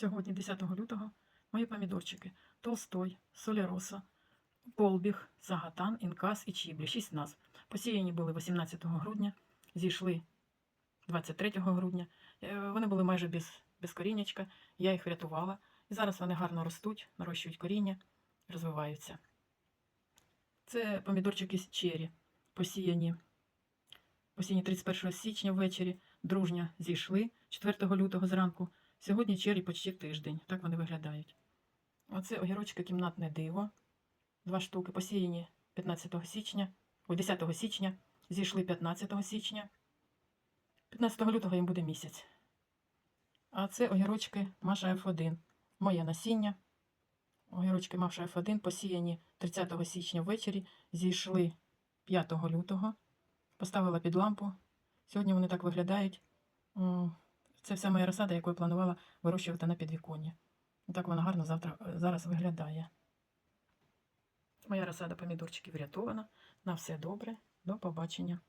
Сьогодні, 10 лютого, мої помідорчики. Толстой, Соляроса, Полбіг, Загатан, Інкас і Чіблі. Шість назв. Посіяні були 18 грудня, зійшли 23 грудня. Е, Вони були майже без, без коріннячка, я їх врятувала. І зараз вони гарно ростуть, нарощують коріння, розвиваються. Це помідорчики з чері, посіяні. Посіяні 31 січня ввечері, дружня зійшли 4 лютого зранку. Сьогодні чері почти тиждень. Так вони виглядають. Оце огірочки кімнатне диво. Два штуки посіяні 15 січня, ой, 10 січня, зійшли 15 січня. 15 лютого їм буде місяць. А це огірочки Маша F1. Моє насіння. Огірочки Маша F1 посіяні 30 січня ввечері, зійшли 5 лютого. Поставила під лампу. Сьогодні вони так виглядають. Це вся моя розсада, яку я планувала вирощувати на підвіконні. Так вона гарно завтра, зараз виглядає. Моя розсада помідорчиків врятована. На все добре. До побачення.